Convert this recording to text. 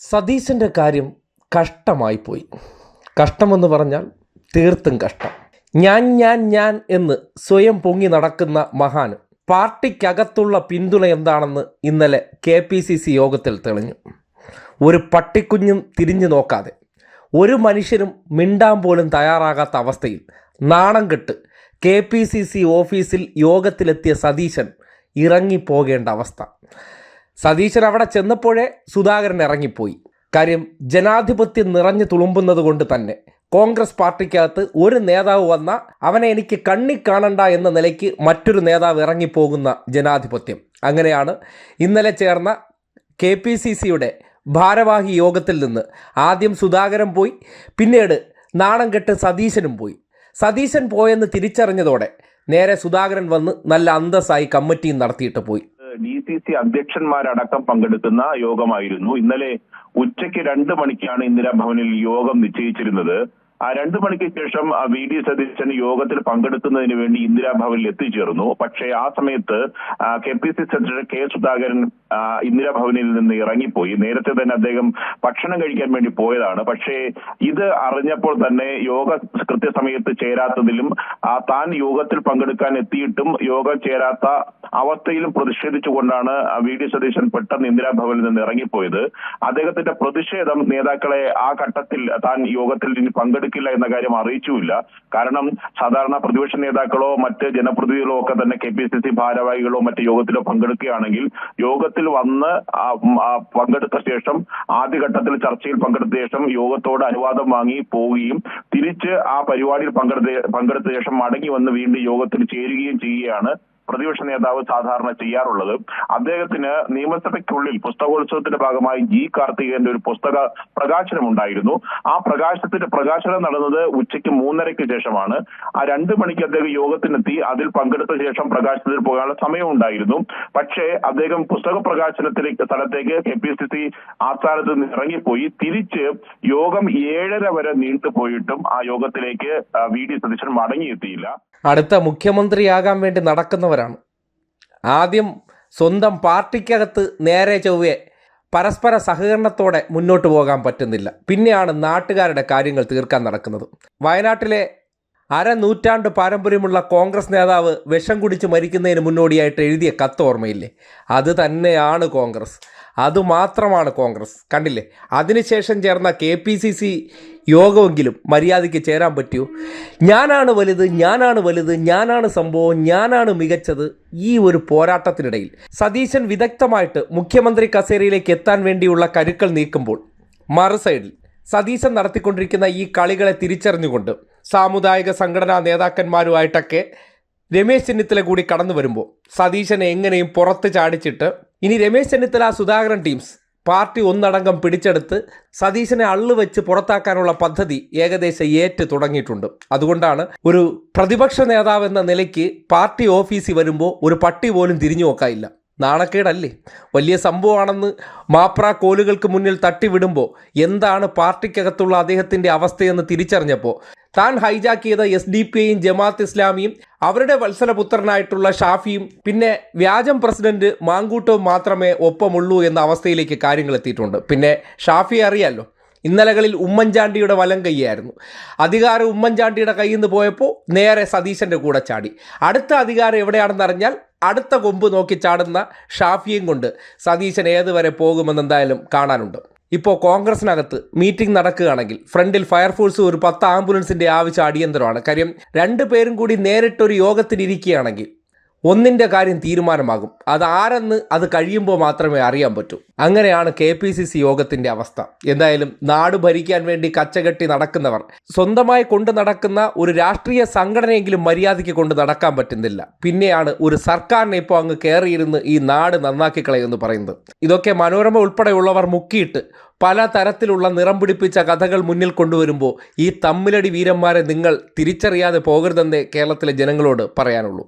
സതീശന്റെ കാര്യം കഷ്ടമായി പോയി കഷ്ടമെന്ന് പറഞ്ഞാൽ തീർത്തും കഷ്ടം. ഞാൻ ഞാൻ ഞാൻ എന്ന് സ്വയം പൊങ്ങി നടക്കുന്ന മഹാന് പാർട്ടിക്കകത്തുള്ള പിന്തുണ എന്താണെന്ന് ഇന്നലെ കെ പി സി സി യോഗത്തിൽ തെളിഞ്ഞു. ഒരു പട്ടിക്കുഞ്ഞും തിരിഞ്ഞു നോക്കാതെ ഒരു മനുഷ്യരും മിണ്ടാൻ പോലും തയ്യാറാകാത്ത അവസ്ഥയിൽ നാണം കെട്ട് കെ പി സി സി ഓഫീസിൽ യോഗത്തിലെത്തിയ സതീശൻ ഇറങ്ങിപ്പോകേണ്ട അവസ്ഥ. സതീശൻ അവിടെ ചെന്നപ്പോഴേ സുധാകരൻ ഇറങ്ങിപ്പോയി. കാര്യം ജനാധിപത്യം നിറഞ്ഞു തുളുമ്പുന്നത് കൊണ്ട് തന്നെ കോൺഗ്രസ് പാർട്ടിക്കകത്ത് ഒരു നേതാവ് വന്ന അവനെ എനിക്ക് കണ്ണി കാണണ്ട എന്ന നിലയ്ക്ക് മറ്റൊരു നേതാവ് ഇറങ്ങിപ്പോകുന്ന ജനാധിപത്യം. അങ്ങനെയാണ് ഇന്നലെ ചേർന്ന കെ പി സി സിയുടെ ഭാരവാഹി യോഗത്തിൽ നിന്ന് ആദ്യം സുധാകരൻ പോയി പിന്നീട് നാണം കെട്ട് സതീശനും പോയി. സതീശൻ പോയെന്ന് തിരിച്ചറിഞ്ഞതോടെ നേരെ സുധാകരൻ വന്ന് നല്ല അന്തസ്സായി കമ്മിറ്റിയും നടത്തിയിട്ട് പോയി. ഡി സി സി അധ്യക്ഷന്മാരടക്കം പങ്കെടുക്കുന്ന യോഗമായിരുന്നു. ഇന്നലെ ഉച്ചയ്ക്ക് രണ്ട് മണിക്കാണ് ഇന്ദിരാഭവനിൽ യോഗം നിശ്ചയിച്ചിരുന്നത്. ആ രണ്ടു മണിക്ക് ശേഷം വി ഡി സതീശൻ യോഗത്തിൽ പങ്കെടുക്കുന്നതിന് വേണ്ടി ഇന്ദിരാഭവനിൽ എത്തിച്ചേർന്നു. പക്ഷേ ആ സമയത്ത് K P C secretary K Sudhakaran ഇന്ദിരാഭവനിൽ നിന്ന് ഇറങ്ങിപ്പോയി. നേരത്തെ തന്നെ അദ്ദേഹം ഭക്ഷണം കഴിക്കാൻ വേണ്ടി പോയതാണ്. പക്ഷേ ഇത് അറിഞ്ഞപ്പോൾ തന്നെ യോഗ കൃത്യസമയത്ത് ചേരാത്തതിലും താൻ യോഗത്തിൽ പങ്കെടുക്കാൻ എത്തിയിട്ടും യോഗം ചേരാത്ത അവസ്ഥയിലും പ്രതിഷേധിച്ചുകൊണ്ടാണ് വി ഡി സതീശൻ പെട്ടെന്ന് ഇന്ദിരാഭവനിൽ നിന്ന് ഇറങ്ങിപ്പോയത്. അദ്ദേഹത്തിന്റെ പ്രതിഷേധം നേതാക്കളെ ആ ഘട്ടത്തിൽ താൻ യോഗത്തിൽ ഇനി പങ്കെടുക്കില്ല എന്ന കാര്യം അറിയിച്ചുമില്ല. കാരണം സാധാരണ പ്രതിപക്ഷ നേതാക്കളോ മറ്റ് ജനപ്രതിനിധികളോ ഒക്കെ തന്നെ കെ പി സി സി ഭാരവാഹികളോ മറ്റ് യോഗത്തിലോ പങ്കെടുക്കുകയാണെങ്കിൽ യോഗത്തിൽ വന്ന് പങ്കെടുത്ത ശേഷം ആദ്യഘട്ടത്തിൽ ചർച്ചയിൽ പങ്കെടുത്ത ശേഷം യോഗത്തോട് അനുവാദം വാങ്ങി പോവുകയും തിരിച്ച് ആ പരിപാടിയിൽ പങ്കെടുത്ത പങ്കെടുത്ത ശേഷം മടങ്ങി വന്ന് വീണ്ടും യോഗത്തിൽ ചേരുകയും ചെയ്യുകയാണ് പ്രതിപക്ഷ നേതാവ് സാധാരണ ചെയ്യാറുള്ളത്. അദ്ദേഹത്തിന് നിയമസഭയ്ക്കുള്ളിൽ പുസ്തകോത്സവത്തിന്റെ ഭാഗമായി ജി കാർത്തികേയന്റെ ഒരു പുസ്തക പ്രകാശനം ഉണ്ടായിരുന്നു. ആ പ്രകാശനത്തിന്റെ പ്രകാശനം നടന്നത് ഉച്ചയ്ക്ക് മൂന്നരയ്ക്ക് ശേഷമാണ്. ആ രണ്ട് മണിക്ക് അദ്ദേഹം യോഗത്തിനെത്തി. അതിൽ പങ്കെടുത്ത ശേഷം പ്രകാശനത്തിൽ പോകാനുള്ള സമയം ഉണ്ടായിരുന്നു. പക്ഷേ അദ്ദേഹം പുസ്തക പ്രകാശനത്തിലേക്ക് സ്ഥലത്തേക്ക് കെ പി സി സി ആസ്ഥാനത്ത് നിന്ന് ഇറങ്ങിപ്പോയി. തിരിച്ച് യോഗം ഏഴര വരെ നീണ്ടുപോയിട്ടും ആ യോഗത്തിലേക്ക് വി ഡി സതീശൻ മടങ്ങിയെത്തിയില്ല. അടുത്ത മുഖ്യമന്ത്രിയാകാൻ വേണ്ടി നടക്കുന്നവരാണ് ആദ്യം സ്വന്തം പാർട്ടിക്കകത്ത് നേരെ ചൊവ്വെ പരസ്പര സഹകരണത്തോടെ മുന്നോട്ട് പോകാൻ പറ്റുന്നില്ല. പിന്നെയാണ് നാട്ടുകാരുടെ കാര്യങ്ങൾ തീർക്കാൻ നടക്കുന്നത്. വയനാട്ടിലെ അരനൂറ്റാണ്ട് പാരമ്പര്യമുള്ള കോൺഗ്രസ് നേതാവ് വിഷം കുടിച്ച് മരിക്കുന്നതിന് മുന്നോടിയായിട്ട് എഴുതിയ കത്ത് ഓർമ്മയില്ലേ? അത് തന്നെയാണ് കോൺഗ്രസ്. അതുമാത്രമാണ് കോൺഗ്രസ്. കണ്ടില്ലേ? അതിനുശേഷം ചേർന്ന കെ പി സി സി യോഗമെങ്കിലും മര്യാദയ്ക്ക് ചേരാൻ പറ്റിയോ ഞാനാണ് വലുത് ഞാനാണ് വലുത് ഞാനാണ് സംഭവം ഞാനാണ് മികച്ചത് ഈ ഒരു പോരാട്ടത്തിനിടയിൽ. സതീശൻ വിദഗ്ധമായിട്ട് മുഖ്യമന്ത്രി കസേരയിലേക്ക് എത്താൻ വേണ്ടിയുള്ള കരുക്കൾ നീക്കുമ്പോൾ മറു സൈഡിൽ സതീശൻ നടത്തിക്കൊണ്ടിരിക്കുന്ന ഈ കളികളെ തിരിച്ചറിഞ്ഞുകൊണ്ട് സാമുദായിക സംഘടനാ നേതാക്കന്മാരുമായിട്ടൊക്കെ രമേശ് ചെന്നിത്തല കൂടി കടന്നു വരുമ്പോൾ സതീശനെ എങ്ങനെയും പുറത്ത് ചാടിച്ചിട്ട് ഇനി രമേശ് ചെന്നിത്തല സുധാകരൻ ടീംസ് പാർട്ടി ഒന്നടങ്കം പിടിച്ചെടുത്ത് സതീശനെ അള്ളു വെച്ച് പുറത്താക്കാനുള്ള പദ്ധതി ഏകദേശം ഏറ്റ് തുടങ്ങിയിട്ടുണ്ട്. അതുകൊണ്ടാണ് ഒരു പ്രതിപക്ഷ നേതാവ് എന്ന നിലയ്ക്ക് പാർട്ടി ഓഫീസിൽ വരുമ്പോൾ ഒരു പട്ടി പോലും തിരിഞ്ഞു നോക്കാനില്ല. നാണക്കേടല്ലേ? വലിയ സംഭവമാണെന്ന് മാപ്ര കോലുകൾക്ക് മുന്നിൽ തട്ടിവിടുമ്പോൾ എന്താണ് പാർട്ടിക്കകത്തുള്ള അദ്ദേഹത്തിന്റെ അവസ്ഥയെന്ന് തിരിച്ചറിഞ്ഞപ്പോൾ താൻ ഹൈജാക്ക് ചെയ്ത എസ് ഡി പി ഐയും ജമാഅത്ത് ഇസ്ലാമിയും അവരുടെ വത്സലപുത്രനായിട്ടുള്ള ഷാഫിയും പിന്നെ വ്യാജം പ്രസിഡന്റ് മാങ്കൂട്ടവും മാത്രമേ ഒപ്പമുള്ളൂ എന്ന അവസ്ഥയിലേക്ക് കാര്യങ്ങൾ എത്തിയിട്ടുണ്ട് പിന്നെ ഷാഫിയെ അറിയാലോ? ഇന്നലകളിൽ ഉമ്മൻചാണ്ടിയുടെ വലം കൈയായിരുന്നു. അധികാരം ഉമ്മൻചാണ്ടിയുടെ കയ്യിൽ നിന്ന് പോയപ്പോൾ നേരെ സതീശന്റെ കൂടെ ചാടി. അടുത്ത അധികാരം എവിടെയാണെന്ന് അറിഞ്ഞാൽ അടുത്ത കൊമ്പ് നോക്കി ചാടുന്ന ഷാഫിയും കൊണ്ട് സതീശൻ ഏതുവരെ പോകുമെന്ന് എന്തായാലും കാണാനുണ്ട്. ഇപ്പോൾ കോൺഗ്രസിനകത്ത് മീറ്റിംഗ് നടക്കുകയാണെങ്കിൽ ഫ്രണ്ടിൽ ഫയർഫോഴ്സ് ഒരു പത്ത് ആംബുലൻസിന്റെ ആവശ്യം അടിയന്തരമാണ്. കാര്യം രണ്ട് പേരും കൂടി നേരിട്ടൊരു യോഗത്തിനിരിക്കുകയാണെങ്കിൽ ഒന്നിന്റെ കാര്യം തീരുമാനമാകും. അത് ആരെന്ന് അത് കഴിയുമ്പോൾ മാത്രമേ അറിയാൻ പറ്റൂ. അങ്ങനെയാണ് കെ പി സി സി യോഗത്തിന്റെ അവസ്ഥ. എന്തായാലും നാട് ഭരിക്കാൻ വേണ്ടി കച്ചകെട്ടി നടക്കുന്നവർ സ്വന്തമായി കൊണ്ടു നടക്കുന്ന ഒരു രാഷ്ട്രീയ സംഘടനയെങ്കിലും മര്യാദയ്ക്ക് കൊണ്ട് നടക്കാൻ പറ്റുന്നില്ല. പിന്നെയാണ് ഒരു സർക്കാരിനെ ഇപ്പോൾ അങ്ങ് കയറിയിരുന്ന് ഈ നാട് നന്നാക്കി കളയുമെന്ന് പറയുന്നത്. ഇതൊക്കെ മനോരമ ഉൾപ്പെടെയുള്ളവർ മുക്കിയിട്ട് പല തരത്തിലുള്ള നിറം പിടിപ്പിച്ച കഥകൾ മുന്നിൽ കൊണ്ടുവരുമ്പോൾ ഈ തമ്മിലടി വീരന്മാരെ നിങ്ങൾ തിരിച്ചറിയാതെ പോകരുതെന്നേ കേരളത്തിലെ ജനങ്ങളോട് പറയാനുള്ളൂ.